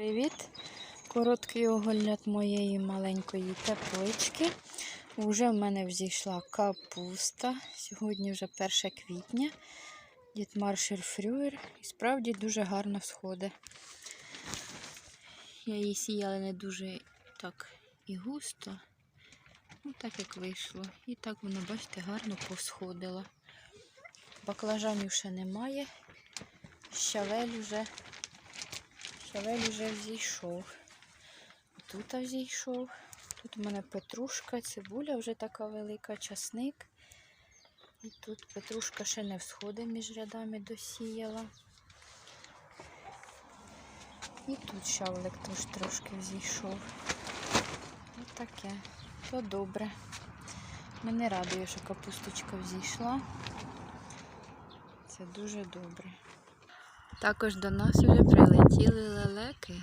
Привіт! Короткий огляд моєї маленької теплички. Уже в мене взійшла капуста. Сьогодні вже 1 квітня. Дітмаршер фрюєр. І справді дуже гарно всходить. Я її сіяла не дуже так і густо. Ну, так як вийшло. І так воно, бачите, гарно посходило. Баклажанів ще немає. Щавель уже Щавель вже взійшов. Тут взійшов. Тут у мене петрушка, цибуля вже така велика, часник. І тут петрушка ще не всходить між рядами досіяла. І тут щавлик теж трошки взійшов. Ось таке. То добре. Мене радує, що капусточка взійшла. Це дуже добре. Також до нас вже прилетіли лелеки.